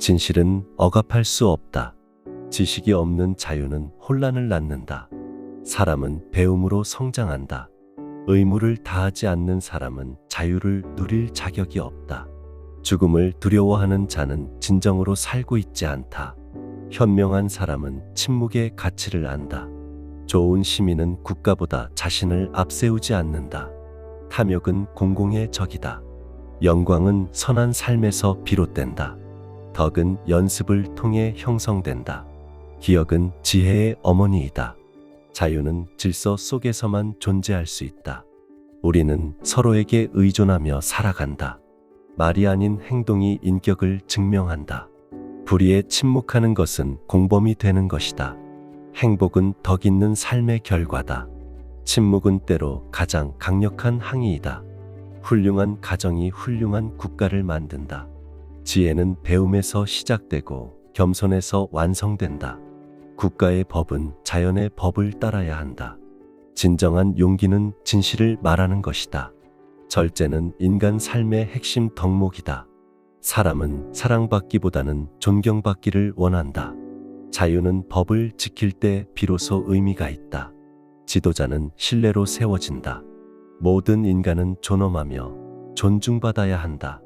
진실은 억압할 수 없다. 지식이 없는 자유는 혼란을 낳는다. 사람은 배움으로 성장한다. 의무를 다하지 않는 사람은 자유를 누릴 자격이 없다. 죽음을 두려워하는 자는 진정으로 살고 있지 않다. 현명한 사람은 침묵의 가치를 안다. 좋은 시민은 국가보다 자신을 앞세우지 않는다. 탐욕은 공공의 적이다. 영광은 선한 삶에서 비롯된다. 덕은 연습을 통해 형성된다. 기억은 지혜의 어머니이다. 자유는 질서 속에서만 존재할 수 있다. 우리는 서로에게 의존하며 살아간다. 말이 아닌 행동이 인격을 증명한다. 불의에 침묵하는 것은 공범이 되는 것이다. 행복은 덕 있는 삶의 결과다. 침묵은 때로 가장 강력한 항의이다. 훌륭한 가정이 훌륭한 국가를 만든다. 지혜는 배움에서 시작되고 겸손에서 완성된다. 국가의 법은 자연의 법을 따라야 한다. 진정한 용기는 진실을 말하는 것이다. 절제는 인간 삶의 핵심 덕목이다. 사람은 사랑받기보다는 존경받기를 원한다. 자유는 법을 지킬 때 비로소 의미가 있다. 지도자는 신뢰로 세워진다. 모든 인간은 존엄하며 존중받아야 한다.